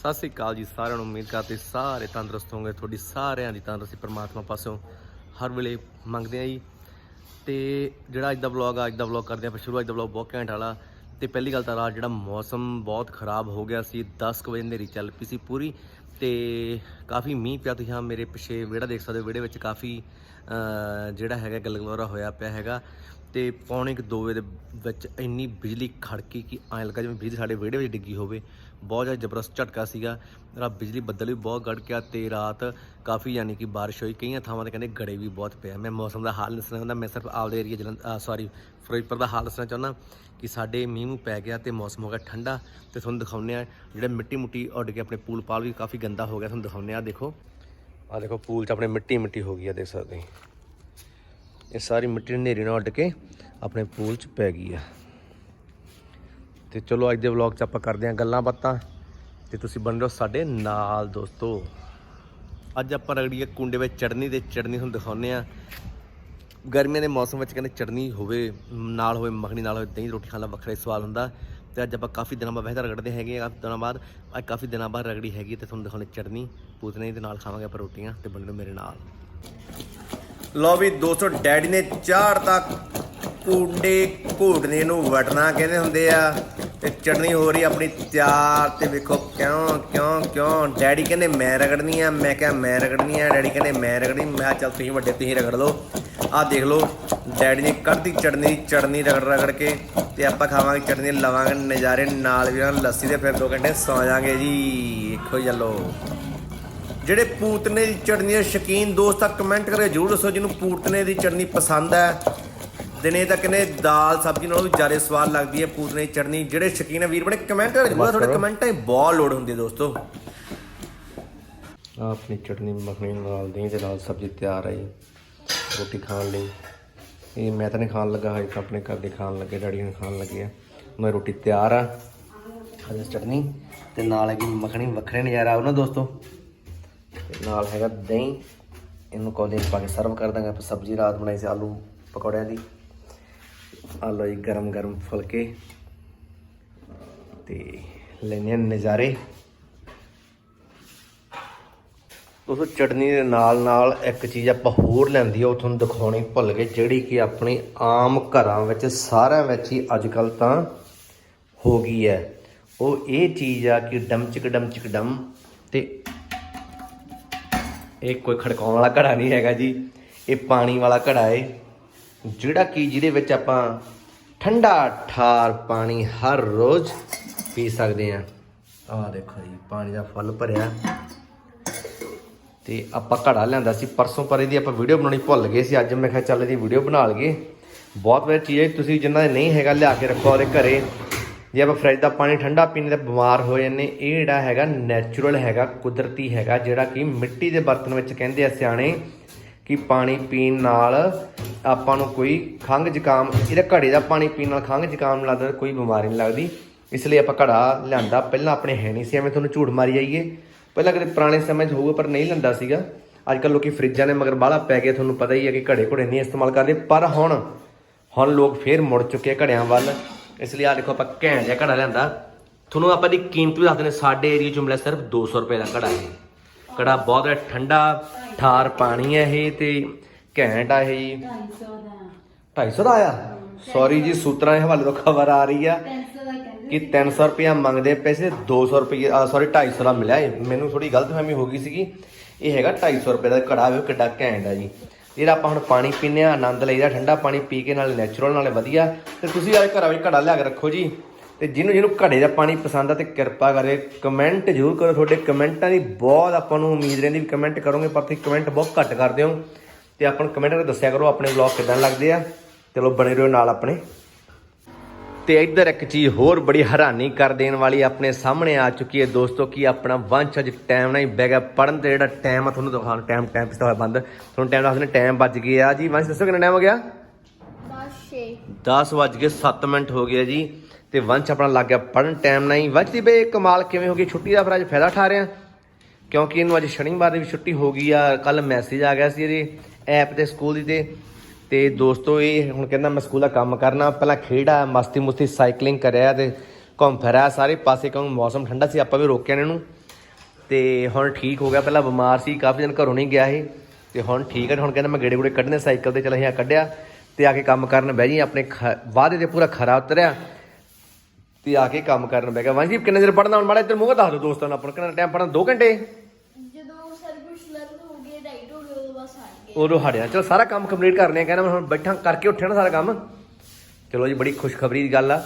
ਸਤਿ ਸ੍ਰੀ ਅਕਾਲ ਜੀ ਸਾਰਿਆਂ ਨੂੰ, ਉਮੀਦ ਕਰਦੇ ਸਾਰੇ ਤੰਦਰੁਸਤ ਹੋਵੋਗੇ, ਤੁਹਾਡੀ ਸਾਰਿਆਂ ਦੀ ਤੰਦਰੁਸਤੀ ਪ੍ਰਮਾਤਮਾ ਪਾਸੋਂ ਹਰ ਵੇਲੇ ਮੰਗਦੇ ਆ ਜੀ। ਤੇ ਜਿਹੜਾ ਅੱਜ ਦਾ ਵਲੌਗ ਆ, ਅੱਜ ਦਾ ਵਲੌਗ ਕਰਦੇ ਆਪਾਂ ਸ਼ੁਰੂ, ਅੱਜ ਦਾ ਵਲੌਗ ਬਹੁਤ ਘੈਂਟ ਵਾਲਾ। ਤੇ ਪਹਿਲੀ ਗੱਲ ਤਾਂ ਰਾਤ ਜਿਹੜਾ ਮੌਸਮ ਬਹੁਤ ਖਰਾਬ ਹੋ ਗਿਆ ਸੀ 10 ਕੁ ਵਜੇ ਹਨੇਰੀ ਚੱਲ ਪਈ ਸੀ ਪੂਰੀ। ਤੇ ਕਾਫੀ ਮੀਂਹ ਪਿਆ, ਤੁਸੀਂ ਹਾਂ ਮੇਰੇ ਪਿੱਛੇ ਵਿਹੜਾ ਦੇਖ ਸਕਦੇ ਹੋ, ਵਿਹੜੇ ਵਿੱਚ ਕਾਫੀ ਜਿਹੜਾ ਹੈਗਾ ਗਲਗਲੋਰਾ ਹੋਇਆ ਪਿਆ ਹੈਗਾ। ਤੇ ਪੌਣੇ ਕੁ ਦੋ ਵਜੇ ਦੇ ਵਿੱਚ ਇੰਨੀ ਬਿਜਲੀ ਖੜਕੀ ਕਿ ਐਂ ਲੱਗਾ ਜਿਵੇਂ ਬਿਜਲੀ ਸਾਡੇ ਵਿਹੜੇ ਵਿੱਚ ਡਿੱਗੀ ਹੋਵੇ। ਬਹੁਤ ਜ਼ਿਆਦਾ ਜ਼ਬਰਦਸਤ ਝਟਕਾ ਸੀਗਾ। ਰਾਤ ਬਿਜਲੀ ਬੱਦਲ ਵੀ ਬਹੁਤ ਗੜ ਗਿਆ ਤੇ ਰਾਤ ਕਾਫੀ ਯਾਨੀ ਕਿ ਬਾਰਿਸ਼ ਹੋਈ। ਕਈਆਂ ਥਾਵਾਂ ਤੇ ਕਹਿੰਦੇ ਗੜੇ ਵੀ ਬਹੁਤ ਪਿਆ ਮੈਂ ਮੌਸਮ ਦਾ ਹਾਲ ਦੱਸਣਾ ਹੁੰਦਾ ਮੈਂ ਸਿਰਫ ਆਪਦੇ ਏਰੀਆ ਜਲੰਧਰ ਸੌਰੀ ਫਿਰੋਜ਼ਪੁਰ ਦਾ ਹਾਲ ਦੱਸਣਾ ਚਾਹੁੰਦਾ ਕਿ ਸਾਡੇ ਮੀਂਹ ਮੂੰਹ ਪੈ ਗਿਆ ਤੇ ਮੌਸਮ ਹੋ ਗਿਆ ਠੰਡਾ ਤੇ ਤੁਹਾਨੂੰ ਦਿਖਾਉਂਦੇ ਆ ਜਿਹੜੇ ਮਿੱਟੀ ਮੁੱਟੀ ਉੱਡ ਕੇ ਆਪਣੇ ਪੂਲ ਪਾਲ ਵੀ ਕਾਫੀ ਗੰਦਾ ਹੋ ਗਿਆ। ਤੁਹਾਨੂੰ ਦਿਖਾਉਂਦੇ ਆ ਦੇਖੋ। ਆ ਦੇਖੋ, ਪੂਲ 'ਚ ਆਪਣੇ ਮਿੱਟੀ ਮਿੱਟੀ ਹੋ ਗਈ ਆ, ਦੇਖ ਸਕਦੇ ਇਹ ਸਾਰੀ ਮਿੱਟੀ ਹਨੇਰੀ ਨਾਲ ਉੱਡ ਕੇ ਆਪਣੇ ਪੂਲ 'ਚ ਪੈ ਗਈ ਆ। ਤੇ ਚਲੋ ਅੱਜ ਦੇ ਵਲੌਗ 'ਚ ਆਪਾਂ ਕਰਦੇ ਹਾਂ ਗੱਲਾਂ ਬਾਤਾਂ ਤੇ ਤੁਸੀਂ ਬਣ ਰਹੋ ਸਾਡੇ ਨਾਲ ਦੋਸਤੋ। ਅੱਜ ਆਪਾਂ ਰਗੜੀਏ ਕੁੰਡੇ ਵਿੱਚ ਚੜਨੀ ਤੇ ਚੜਨੀ ਤੁਹਾਨੂੰ ਦਿਖਾਉਂਦੇ ਆ ਗਰਮੀਆਂ ਦੇ ਮੌਸਮ ਵਿੱਚ ਕਹਿੰਦੇ ਚਟਨੀ ਹੋਵੇ, ਨਾਲ ਹੋਵੇ, ਮੱਖਣੀ ਨਾਲ ਹੋਵੇ, ਦਹੀਂ ਰੋਟੀ ਖਾਣ ਦਾ ਵੱਖਰਾ ਹੀ ਸਵਾਦ ਹੁੰਦਾ। ਤੇ ਅੱਜ ਆਪਾਂ ਕਾਫੀ ਦਿਨਾਂ ਬਾਅਦ ਵਹਿਦਾ ਰਗੜਦੇ ਹੈਗੇ ਆ, ਕਾਫੀ ਦਿਨਾਂ ਬਾਅਦ, ਅੱਜ ਕਾਫੀ ਦਿਨਾਂ ਬਾਅਦ ਰਗੜੀ ਹੈਗੀ ਤੇ ਤੁਹਾਨੂੰ ਦਿਖਾਉਣੀ ਚਟਨੀ ਪੂਤਨੇ ਦੇ ਨਾਲ ਖਾਵਾਂਗੇ ਆਪਾਂ ਰੋਟੀਆਂ ਤੇ ਬਣੋ ਮੇਰੇ ਨਾਲ। ਲਓ ਵੀ ਦੋਸਤੋ, ਡੈਡੀ ਨੇ ਚਾੜਤਾ ਕੁੰਡੇ ਘੋਟਨੇ ਨੂੰ ਵਟਣਾ ਕਹਿੰਦੇ ਹੁੰਦੇ ਆ ਤੇ ਚਟਨੀ ਹੋ ਰਹੀ ਆਪਣੀ ਤਿਆਰ ਤੇ ਵੇਖੋ ਕਿਉਂ ਕਿਉਂ ਕਿਉਂ। ਡੈਡੀ ਕਹਿੰਦੇ ਮੈਂ ਰਗੜਨੀ ਆ, ਮੈਂ ਕਿਹਾ ਮੈਂ ਰਗੜਨੀ ਆ। ਡੈਡੀ ਕਹਿੰਦੇ ਮੈਂ ਰਗੜਨੀ, ਮੈਂ ਕਿਹਾ ਚੱਲ ਤੁਸੀਂ ਵੱਡੇ, ਤੁਸੀਂ ਰਗੜ ਲਓ। ਆਹ ਦੇਖ ਲਓ, ਡੈਡੀ ਨੇ ਕੱਢਦੀ ਚਟਨੀ ਚਟਨੀ ਰਗੜ ਰਗੜ ਕੇ ਤੇ ਆਪਾਂ ਖਾਵਾਂਗੇ ਚਟਨੀ, ਲਵਾਂਗੇ ਨਜ਼ਾਰੇ ਨਾਲ ਵੀ ਨਾਲ ਲੱਸੀ ਦੇ ਫਿਰ ਦੋ ਘੰਟੇ ਸੌ ਜਾਾਂਗੇ ਜੀ। ਦੇਖੋ ਹੀ ਚੱਲੋ ਜਿਹੜੇ ਪੂਤਨੇ ਦੀ ਚਟਨੀ ਦੇ ਸ਼ੌਕੀਨ ਦੋਸਤ ਆ ਕਮੈਂਟ ਕਰੇ ਜਰੂਰ ਦੱਸੋ ਜਿਹਨੂੰ ਪੂਤਨੇ ਦੀ ਚਟਨੀ ਪਸੰਦ ਹੈ ਦਿਨੇ ਤਾਂ ਕਹਿੰਦੇ ਦਾਲ ਸਬਜ਼ੀ ਨਾਲੋਂ ਵੀ ਜ਼ਿਆਦਾ ਸਵਾਦ ਲੱਗਦੀ ਹੈ ਪੂਤਨੇ ਚਟਨੀ ਜਿਹੜੇ ਸ਼ੌਕੀਨ ਆ ਵੀਰ ਬਣੇ ਕਮੈਂਟ ਕਰੇ ਜਰੂਰ ਤੁਹਾਡੇ ਕਮੈਂਟਾਂ ਦੀ ਬਹੁਤ ਲੋੜ ਹੁੰਦੀ ਹੈ ਦੋਸਤੋ। ਆ ਆਪਣੀ ਚਟਨੀ ਮੱਖਣੀ ਨਾਲ ਦਹੀਂ ਦੇ ਨਾਲ ਸਬਜ਼ੀ ਤਿਆਰ ਹੈ ਜੀ ਰੋਟੀ ਖਾਣ ਲਈ। ਇਹ ਮੈਂ ਤਾਂ ਨਹੀਂ ਖਾਣ ਲੱਗਾ ਹਾਂ ਆਪਣੇ ਘਰ ਦੇ ਖਾਣ ਲੱਗੇ ਡੈਡੀ ਨੇ ਖਾਣ ਲੱਗੇ ਆ। ਮੈਂ ਰੋਟੀ ਤਿਆਰ ਆ। ਹਜੇ ਚਟਨੀ ਤੇ ਨਾਲ ਹੈਗੀ ਮੱਖਣੀ ਵੱਖਰੇ ਨਜ਼ਾਰਾ ਆਉ ਨਾ ਦੋਸਤੋ ਨਾਲ ਹੈਗਾ ਦਹੀਂ। ਇਹਨੂੰ ਕੋਲੇ ਪਾ ਕੇ ਸਰਵ ਕਰ ਦਾਂਗੇ। ਆਪਾਂ ਸਬਜ਼ੀ ਰਾਤ ਬਣਾਈ ਸੀ ਆਲੂ ਪਕੌੜਿਆਂ ਦੀ। ਆ ਲਓ ਜੀ, ਗਰਮ ਗਰਮ ਫੁਲਕੇ। ਤੇ ਲੈਣੇ ਨਜ਼ਾਰੇ। ਦੋਸਤੋ, ਚਟਨੀ ਦੇ ਨਾਲ ਨਾਲ ਇੱਕ ਚੀਜ਼ ਆਪਾਂ ਹੋਰ ਲੈਂਦੀ ਆ, ਉਹ ਤੁਹਾਨੂੰ ਦਿਖਾਉਣੀ ਭੁੱਲ ਗਏ, ਜਿਹੜੀ ਕਿ ਆਪਣੀ ਆਮ ਘਰਾਂ ਵਿੱਚ, ਸਾਰਿਆਂ ਵਿੱਚ ਹੀ ਅੱਜ ਕੱਲ ਤਾਂ ਹੋ ਗਈ ਹੈ। ਉਹ ਇਹ ਚੀਜ਼ ਆ ਕਿ ਡਮਚਕ ਡਮਚਕ ਡਮ ਤੇ ਇਹ ਕੋਈ ਖੜਕਾਉਣ ਵਾਲਾ ਘੜਾ ਨਹੀਂ ਹੈਗਾ ਜੀ। ਇਹ ਪਾਣੀ ਵਾਲਾ ਘੜਾ ਏ। ਜਿਹੜਾ ਕਿ ਜਿਹਦੇ ਵਿੱਚ ਆਪਾਂ ਠੰਡਾ ਠਾਰ ਪਾਣੀ ਹਰ ਰੋਜ਼ ਪੀ ਸਕਦੇ ਆ ਆਹ ਦੇਖੋ ਜੀ, ਪਾਣੀ ਦਾ ਫੁੱਲ ਭਰਿਆ। ਤੇ ਆਪਾਂ ਘੜਾ ਲਿਆਂਦਾ ਸੀ। ਪਰਸੋਂ ਪਰ ਇਹਦੀ ਆਪਾਂ ਵੀਡੀਓ ਬਣਾਉਣੀ ਭੁੱਲ ਗਏ ਸੀ। ਅੱਜ ਮੈਂ ਕਿਹਾ ਚੱਲ ਇਹਦੀ ਵੀਡੀਓ ਬਣਾ ਲਈਏ। ਬਹੁਤ ਵਧੀਆ ਚੀਜ਼ ਹੈ ਤੁਸੀਂ ਜਿਨ੍ਹਾਂ ਦੇ ਨਹੀਂ ਹੈਗਾ, ਲਿਆ ਕੇ ਰੱਖੋ ਉਹਦੇ ਘਰੇ। ਜੇ ਆਪਾਂ ਫਰਿੱਜ ਦਾ ਪਾਣੀ ਠੰਡਾ ਪੀਣੇ ਤੇ ਬਿਮਾਰ ਹੋ ਜਾਂਦੇ, ਇਹ ਜਿਹੜਾ ਹੈਗਾ ਨੈਚੁਰਲ ਹੈਗਾ, ਕੁਦਰਤੀ ਹੈਗਾ, ਜਿਹੜਾ ਕਿ ਮਿੱਟੀ ਦੇ ਬਰਤਨ ਵਿੱਚ ਕਹਿੰਦੇ ਆ ਸਿਆਣੇ ਕਿ ਪਾਣੀ ਪੀਣ ਨਾਲ ਆਪਾਂ ਨੂੰ ਕੋਈ ਖੰਘ ਜ਼ੁਕਾਮ, ਇਹਦਾ ਘੜੇ ਦਾ ਪਾਣੀ ਪੀਣ ਨਾਲ ਖੰਘ ਜ਼ੁਕਾਮ ਨਹੀਂ ਲੱਗਦਾ, ਕੋਈ ਬਿਮਾਰੀ ਨਹੀਂ ਲੱਗਦੀ। ਇਸ ਲਈ ਆਪਾਂ ਘੜਾ ਲਿਆਂਦਾ, ਪਹਿਲਾਂ ਆਪਣੇ ਹੈ ਨਹੀਂ ਸੀ, ਐਵੇਂ ਤੁਹਾਨੂੰ ਝੂਠ ਮਾਰੀ ਜਾਈਏ। ਪਹਿਲਾਂ ਕਦੇ ਪੁਰਾਣੇ ਸਮੇਂ 'ਚ ਹੋਊਗਾ, ਪਰ ਨਹੀਂ ਲੈਂਦਾ ਸੀਗਾ। ਅੱਜ ਕੱਲ ਲੋਕੀ ਫਰਿੱਜਾਂ ਦੇ ਮਗਰ ਬਾਹਲਾ ਪੈ ਗਏ, ਤੁਹਾਨੂੰ ਪਤਾ ਹੀ ਹੈ ਕਿ ਘੜੇ ਘੜੇ ਨਹੀਂ ਇਸਤੇਮਾਲ ਕਰਦੇ। ਪਰ ਹੁਣ ਹੁਣ ਲੋਕ ਫੇਰ ਮੁੜ ਚੁੱਕੇ ਘੜਿਆਂ ਵੱਲ। ਇਸ ਲਈ ਆ ਦੇਖੋ ਆਪਾਂ ਘੈਂਟ ਜਿਹਾ ਘੜਾ ਲਿਆਂਦਾ। ਤੁਹਾਨੂੰ ਆਪਾਂ ਦੀ ਕੀਮਤ ਵੀ ਦੱਸਦੇ ਨੇ ਸਾਡੇ ਏਰੀਆ 'ਚ ਮਿਲਿਆ ਸਿਰਫ 200 ਰੁਪਏ ਦਾ ਘੜਾ ਹੈ। ਘੜਾ ਬਹੁਤ ਹੈ, ਠੰਡਾ ਠਾਰ ਪਾਣੀ ਹੈ ਇਹ ਤੇ ਘੈਂਟ ਆ ਇਹ ਜੀ। 250 ਦਾ ਆਇਆ? ਸੌਰੀ ਜੀ, ਸੂਤਰਾਂ ਦੇ ਹਵਾਲੇ ਤੋਂ ਖਬਰ ਆ ਰਹੀ ਆ ਕਿ 300 ਰੁਪਇਆ ਮੰਗਦੇ ਪੈਸੇ 200 ਰੁਪਏ ਸੌਰੀ 250 ਦਾ ਮਿਲਿਆ ਇਹ। ਮੈਨੂੰ ਥੋੜੀ ਗਲਤਫਹਿਮੀ ਹੋ ਗਈ ਸੀਗੀ। ਇਹ ਹੈਗਾ 250 ਰੁਪਏ ਦਾ ਘੜਾ ਵੇ ਕਿੱਡਾ ਘੈਂਟ ਆ ਜੀ। ਜਿਹੜਾ ਆਪਾਂ ਹੁਣ ਪਾਣੀ ਪੀਨੇ ਆ ਆਨੰਦ ਲਈਦਾ, ਠੰਡਾ ਪਾਣੀ ਪੀ ਕੇ ਨਾਲ ਨੈਚੁਰਲ ਨਾਲ ਵਧੀਆ। ਤੇ ਤੁਸੀਂ ਆਏ ਘਰਾਂ ਵਿੱਚ ਘੜਾ ਲਿਆ ਕੇ ਰੱਖੋ ਜੀ। ਤੇ ਜਿਹਨੂੰ ਜਿਹਨੂੰ ਘੜੇ ਦਾ ਪਾਣੀ ਪਸੰਦ ਆ ਤੇ ਕਿਰਪਾ ਕਰੇ ਕਮੈਂਟ ਜ਼ਰੂਰ ਕਰੋ ਤੁਹਾਡੇ ਕਮੈਂਟਾਂ ਦੀ ਬਹੁਤ ਆਪਾਂ ਨੂੰ ਉਮੀਦ ਰਹਿੰਦੀ ਵੀ ਕਮੈਂਟ ਕਰੋਗੇ, ਪਰ ਤੁਸੀਂ ਕਮੈਂਟ ਬਹੁਤ ਘੱਟ ਕਰਦੇ ਹੋ। ਤੇ ਆਪਾਂ ਨੂੰ ਕਮੈਂਟ ਕਰਕੇ ਦੱਸਿਆ ਕਰੋ ਆਪਣੇ ਵਲੌਗ ਕਿਦਾਂ ਲੱਗਦੇ ਆ। ਚਲੋ ਬਣੇ ਰਹੋ ਨਾਲ ਆਪਣੇ। ਤੇ ਇੱਧਰ ਇੱਕ ਚੀਜ਼ ਹੋਰ ਬੜੀ ਹੈਰਾਨੀ ਕਰ ਦੇਣ ਵਾਲੀ ਆਪਣੇ ਸਾਹਮਣੇ ਆ ਚੁੱਕੀ ਹੈ ਦੋਸਤੋ, ਕਿ ਆਪਣਾ ਵੰਸ਼ ਅੱਜ ਟਾਈਮ ਨਾਲ ਹੀ ਬਹਿ ਗਿਆ। ਪੜਨ ਤੇ ਜਿਹੜਾ ਟਾਈਮ ਆ, ਤੁਹਾਨੂੰ ਦਿਖਾਉਣ ਟਾਈਮ ਟਾਈਮ ਪਿਸਤਾ ਹੋਇਆ ਬੰਦ। ਤੁਹਾਨੂੰ ਟਾਈਮ ਦੱਸਦੇ ਟਾਈਮ ਵੱਜ ਗਿਆ। ਜੀ, ਵੰਸ਼ ਦੱਸੋ ਕਿੰਨਾ ਟਾਈਮ ਹੋ ਗਿਆ? 10 ਵੱਜ ਕੇ 7 ਮਿੰਟ ਹੋ ਗਏ ਜੀ ਤੇ ਵੰਸ਼ ਆਪਣਾ ਲੱਗ ਗਿਆ ਪੜਨ ਟਾਈਮ ਨਾਲ ਹੀ ਵੰਸ਼ ਦੀ ਬੇ ਕਮਾਲ ਕਿਵੇਂ ਹੋ ਗਈ? ਛੁੱਟੀ ਦਾ ਫਿਰ ਅੱਜ ਫਾਇਦਾ ਠਾ ਰਿਆ ਕਿਉਂਕਿ ਇਹਨੂੰ ਅੱਜ ਸ਼ਨੀਵਾਰ ਦੀ ਵੀ ਛੁੱਟੀ ਹੋ ਗਈ ਆ। ਕੱਲ ਮੈਸੇਜ ਆ ਗਿਆ ਸੀ ਇਹਦੇ ਐਪ ਤੇ ਸਕੂਲ ਦੀ ਤੇ। ਤੇ ਦੋਸਤੋ ਇਹ ਹੁਣ ਕਹਿੰਦਾ ਮੈਂ ਸਕੂਲ ਦਾ ਕੰਮ ਕਰਨਾ। ਪਹਿਲਾਂ ਖੇਡਾ ਮਸਤੀ ਮੁਸਤੀ ਸਾਈਕਲਿੰਗ ਕਰਿਆ ਤੇ ਘੁੰਮ ਫਿਰਿਆ। ਸਾਰੇ ਪਾਸੇ ਕਿਉਂ ਮੌਸਮ ਠੰਡਾ ਸੀ, ਆਪਾਂ ਵੀ ਰੋਕਿਆ ਇਹਨੂੰ। ਨੂੰ ਤੇ ਹੁਣ ਠੀਕ ਹੋ ਗਿਆ। ਪਹਿਲਾਂ ਬਿਮਾਰ ਸੀ, ਕਾਫੀ ਦਿਨ ਘਰੋਂ ਨਹੀਂ ਗਿਆ ਸੀ ਤੇ ਹੁਣ ਠੀਕ ਹੈ ਹੁਣ ਕਹਿੰਦਾ ਮੈਂ ਗੇੜੇ ਗੂੜੇ ਕੱਢਨੇ ਸਾਈਕਲ ਤੇ ਚਲ ਅਸੀਂ ਕੱਢਿਆ। ਤੇ ਆ ਕੇ ਕੰਮ ਕਰਨ ਬਹਿ ਜੀ ਆਪਣੇ ਵਾਅਦੇ ਤੇ ਪੂਰਾ ਖਰਾ ਉਤਰਿਆ। ਤੇ ਆ ਕੇ ਕੰਮ ਕਰਨ ਬਹਿ ਗਿਆ। ਵਾਂਜੀ ਕਿੰਨੇ ਦਿਨ ਪੜਨਾ ਹੁਣ? ਮਾੜਾ ਇੱਧਰ ਮੂੰਹ ਦੱਸ ਦਿਓ ਦੋਸਤਾਂ ਨੂੰ ਆਪਣਾ ਕਿੰਨਾ ਟਾਈਮ ਪੜਨਾ 2 ਘੰਟੇ? ਜਦੋਂ ਸਰਵਿਸ ਲਰਨ ਹੋ ਗਏ ਰਾਈਟ ਹੋ ਗਏ ਉਦੋਂ ਬਸ ਆ ਗਏ। ਉਦੋਂ ਹਟਿਆ। ਚਲੋ ਸਾਰਾ ਕੰਮ ਕੰਪਲੀਟ ਕਰਨੇ ਆ ਕਹਿੰਦਾ ਮੈਂ ਹੁਣ ਬੈਠਾ ਕਰਕੇ ਉੱਠਿਆ ਨਾ ਸਾਰਾ ਕੰਮ। ਚਲੋ ਜੀ ਬੜੀ ਖੁਸ਼ਖਬਰੀ ਦੀ ਗੱਲ ਆ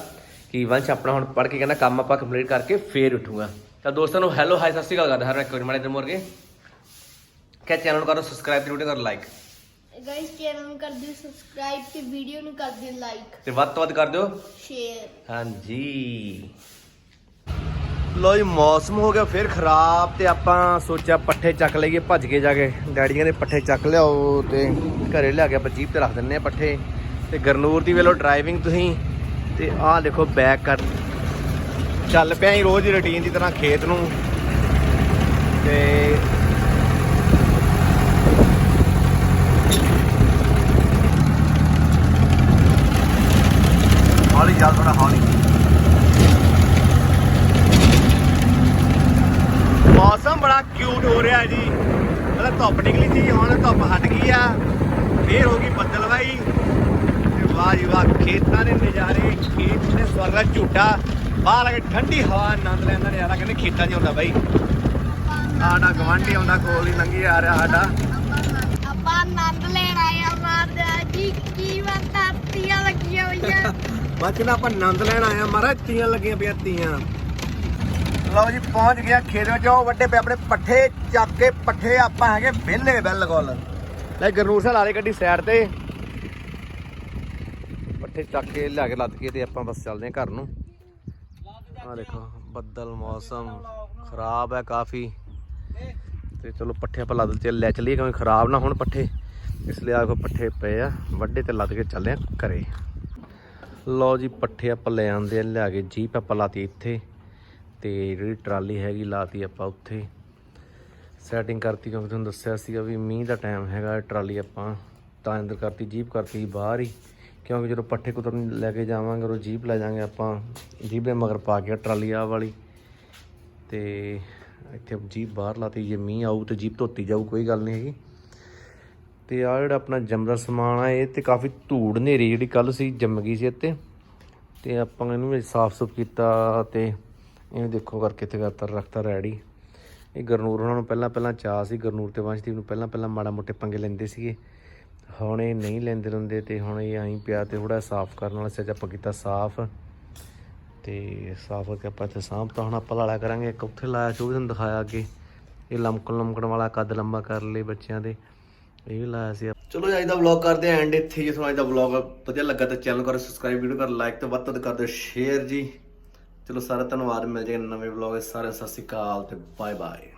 ਕਿ ਵੰਸ਼ ਆਪਣਾ ਹੁਣ ਪੜ੍ਹ ਕੇ ਕਹਿੰਦਾ ਕੰਮ ਆਪਾਂ ਕੰਪਲੀਟ ਕਰਕੇ ਫੇਰ ਉੱਠੂਗਾ। ਤਾਂ ਦੋਸਤਾਂ ਨੂੰ ਹੈਲੋ ਹਾਈ ਸਤਿ ਸ਼੍ਰੀ ਅਕਾਲ ਕਰਦਾ ਹਰ ਇੱਕ ਵਾਰੀ। ਮਾੜੇ ਦਿਨ ਮੋਰ ਕੇ ਕਿਆ ਚੈਨਲ ਨੂੰ ਕਰੋ ਸਬਸਕ੍ਰਾਈਬ ਤੇ ਵੀਡੀਓ ਕਰੋ ਲਾਈਕ ਗਾਇਸ ਚੈਨਲ ਨੂੰ ਕਰ ਦਿਓ ਸਬਸਕ੍ਰਾਈਬ ਤੇ ਵੀਡੀਓ ਨੂੰ ਕਰ ਦਿਓ ਲਾਈਕ ਤੇ ਵੱਧ ਤੋਂ ਵੱਧ ਕਰ ਦਿਓ। ਸ਼ੇਅਰ ਹਾਂਜੀ। ਲੋ ਜੀ ਮੌਸਮ ਹੋ ਗਿਆ ਫਿਰ ਖਰਾਬ ਤੇ ਆਪਾਂ ਸੋਚਿਆ ਪੱਠੇ ਚੱਕ ਲਈਏ ਭੱਜ ਕੇ ਜਾ ਕੇ। ਡੈਡੀਆਂ ਨੇ ਪੱਠੇ ਚੱਕ ਲਿਆਓ ਤੇ ਘਰੇ ਲਿਆ ਕੇ ਆਪਾਂ ਜੀਪ ਤੇ ਰੱਖ ਦਿੰਨੇ ਆ ਪੱਠੇ। ਤੇ ਗਰਨੂਰ ਦੀ ਵੇਲੋ ਡਰਾਈਵਿੰਗ ਤੁਸੀਂ। ਤੇ ਆਹ ਦੇਖੋ ਬੈਕ ਕਰ। ਚੱਲ ਪਿਆ ਹੀ ਰੋਜ਼ ਰੁਟੀਨ ਦੀ ਤਰ੍ਹਾਂ ਖੇਤ ਨੂੰ। ਤੇ ਹੌਲੀ ਚੱਲ ਥੋੜਾ ਹੌਲੀ ਮੌਸਮ ਬੜਾ ਕਿਊਟ ਹੋ ਰਿਹਾ ਜੀ। ਮਤਲਬ ਧੁੱਪ ਨਿਕਲੀ ਸੀ ਹੁਣ ਧੁੱਪ ਹਟ ਗਈ ਆ। ਫੇਰ ਹੋ ਗਈ ਬੱਦਲਵਾਈ। ਤੇ ਵਾਹ ਜੀ ਵਾਹ ਖੇਤਾਂ ਦੇ ਨਜ਼ਾਰੇ ਖੇਤ ਦੇ ਸਵਰਗਾ ਝੂਟਾ। ਬਾਹਰ ਆ ਕੇ ਠੰਡੀ ਹਵਾ ਆਨੰਦ ਲੈਂਦਾ ਨਜ਼ਾਰਾ ਕਹਿੰਦੇ ਖੇਤਾਂ 'ਚ ਹੁੰਦਾ ਬਾਈ। ਸਾਡਾ ਗਵਾਂਢੀ ਆਉਂਦਾ ਕੋਲ ਹੀ ਲੰਘੀ ਆ ਰਿਹਾ ਸਾਡਾ। ਆਪਾਂ ਆਨੰਦ ਲੈਣ ਆਏ ਆ ਮਾਰਦਾ ਜੀ ਕੀ ਵਰਤਾ ਤੀਆਂ ਲੱਗੀਆਂ ਹੋਈਆਂ। ਬਚਨਾ ਆਪਾਂ ਆਨੰਦ ਲੈਣ ਆਇਆ ਮਹਾਰਾਜ, ਤੀਆਂ ਲੱਗੀਆਂ ਪਈਆਂ, ਤੀਆਂ। ਲਓ ਜੀ, ਪਹੁੰਚ ਗਿਆ ਖੇਤ ਵਿੱਚ। ਉਹ ਵੱਡੇ ਪਏ ਆਪਣੇ ਪੱਠੇ ਚੱਕ ਕੇ, ਪੱਠੇ ਆਪਾਂ ਹੈਗੇ ਵਿਹਲੇ, ਬਿਲਕੁਲ। ਲੈ ਗਰਨੂਰ ਸਾਹਿਬ ਲਾ ਗੱਡੀ ਸਾਈਡ ਤੇ। ਪੱਠੇ ਚੱਕ ਕੇ ਲਿਆ ਕੇ ਲੱਦ ਕੇ ਤੇ ਆਪਾਂ ਬਸ ਚੱਲਦੇ ਹਾਂ ਘਰ ਨੂੰ। ਆ ਦੇਖੋ, ਬੱਦਲ ਮੌਸਮ ਖਰਾਬ ਹੈ ਕਾਫੀ। ਤੇ ਚਲੋ ਪੱਠੇ ਆਪਾਂ ਲੱਦ ਕੇ ਲੈ ਚੱਲੀਏ ਕਿਉਂਕਿ ਖਰਾਬ ਨਾ ਹੋਣ ਪੱਠੇ। ਇਸ ਲਈ ਆਖੋ ਪੱਠੇ ਪਏ ਆ। ਵੱਡੇ ਤੇ ਲੱਦ ਕੇ ਚੱਲਦੇ ਆ ਘਰੇ। ਲਓ ਜੀ, ਪੱਠੇ ਆਪਾਂ ਲੈ ਆਂਦੇ ਆ, ਲਿਆ ਕੇ ਜੀਪ ਆਪਾਂ ਲਾਤੀ ਇੱਥੇ। ਤੇ ਜਿਹੜੀ ਟਰਾਲੀ ਹੈਗੀ ਲਾਤੀ ਆਪਾਂ ਉੱਥੇ। ਸੈਟਿੰਗ ਕਰਤੀ ਕਿਉਂਕਿ ਤੁਹਾਨੂੰ ਦੱਸਿਆ ਸੀਗਾ ਵੀ ਮੀਂਹ ਦਾ ਟਾਈਮ ਹੈਗਾ, ਟਰਾਲੀ ਆਪਾਂ ਤਾਂ ਅੰਦਰ ਕਰਤੀ, ਜੀਪ ਕਰਤੀ ਬਾਹਰ ਹੀ। ਕਿਉਂਕਿ ਜਦੋਂ ਪੱਠੇ ਕੁਤਰਨ ਲੈ ਕੇ ਜਾਵਾਂਗੇ ਉਹ ਜੀਪ ਲੈ ਜਾਾਂਗੇ ਆਪਾਂ। ਜੀਪ ਦੇ ਮਗਰ ਪਾ ਕੇ ਟਰਾਲੀ ਆ ਵਾਲੀ। ਤੇ ਇੱਥੇ ਜੀਪ ਬਾਹਰ ਲਾਤੀ, ਜੇ ਮੀਂਹ ਆਊ ਤੇ ਜੀਪ ਧੋਤੀ ਜਾਊ, ਕੋਈ ਗੱਲ ਨਹੀਂ ਹੈਗੀ। ਤੇ ਆ ਜਿਹੜਾ ਆਪਣਾ ਜੰਮਦਾ ਸਮਾਨ ਆ, ਇਹ ਤੇ ਕਾਫੀ ਧੂੜ ਹਨੇਰੀ ਜਿਹੜੀ ਕੱਲ ਸੀ, ਜੰਮ ਗਈ ਸੀ ਇੱਥੇ। ਤੇ ਆਪਾਂ ਇਹਨੂੰ ਵੀ ਸਾਫ਼ ਸੁਫ ਕੀਤਾ ਤੇ ਇਹਨੂੰ ਦੇਖੋ ਕਰਕੇ ਤੇ ਕਰਤਾ, ਰੱਖਤਾ ਰੈਡੀ। ਇਹ ਗਰਨੂਰ ਉਹਨਾਂ ਨੂੰ ਪਹਿਲਾਂ ਪਹਿਲਾਂ ਚਾਹ ਸੀ, ਗਰਨੂਰ ਤੇ ਵੰਸ਼ਦੀਪ ਨੂੰ ਪਹਿਲਾਂ ਪਹਿਲਾਂ ਮਾੜਾ ਮੋਟੇ ਪੰਗੇ ਲੈਂਦੇ ਸੀਗੇ। ਹੁਣ ਇਹ ਨਹੀਂ ਲੈਂਦੇ ਰਹਿੰਦੇ ਤੇ ਹੁਣ ਇਹ ਆਈ ਪਿਆ ਤੇ ਥੋੜਾ ਸਾਫ਼ ਕਰਨ ਵਾਲਾ ਸੱਚ ਆਪਾਂ ਕੀਤਾ ਸਾਫ਼। ਤੇ ਸਾਫ਼ ਕਰਕੇ ਆਪਾਂ ਇੱਥੇ ਸਾਂਭ ਤਾਂ, ਹੁਣ ਆਪਾਂ ਲਾਲਾ ਕਰਾਂਗੇ। ਇੱਕ ਉੱਥੇ ਲਾਇਆ ਸੀ, ਉਹ ਵੀ ਤੁਹਾਨੂੰ ਦਿਖਾਇਆ ਅੱਗੇ। ਇਹ ਲਮਕਣ ਲਮਕਣ ਵਾਲਾ, ਕੱਦ ਲੰਬਾ ਕਰ ਲਈ ਬੱਚਿਆਂ ਦੇ। ਇਹ ਵੀ ਲਾਇਆ ਸੀ। ਚਲੋ ਜੀ, ਅੱਜ ਦਾ ਵਲੌਗ ਕਰਦੇ ਆਂ ਐਂਡ ਇੱਥੇ ਜੇ ਤੁਹਾਨੂੰ ਅੱਜ ਦਾ ਵਲੌਗ ਵਧੀਆ ਲੱਗਾ ਤਾਂ ਚੈਨਲ ਕਰੋ ਸਬਸਕ੍ਰਾਈਬ ਵੀਡੀਓ ਕਰ ਲਾਈਕ ਤੇ ਵੱਧ ਤੋਂ ਵੱਧ ਕਰ ਦਿਓ ਸ਼ੇਅਰ ਜੀ। ਚਲੋ ਸਾਰਾ ਧੰਨਵਾਦ ਮਿਲ ਜਾਏਗਾ ਨਵੇਂ ਵਲੌਗ ਸਾਰੇ, ਸਤਿ ਸ਼੍ਰੀ ਅਕਾਲ ਤੇ ਬਾਏ ਬਾਏ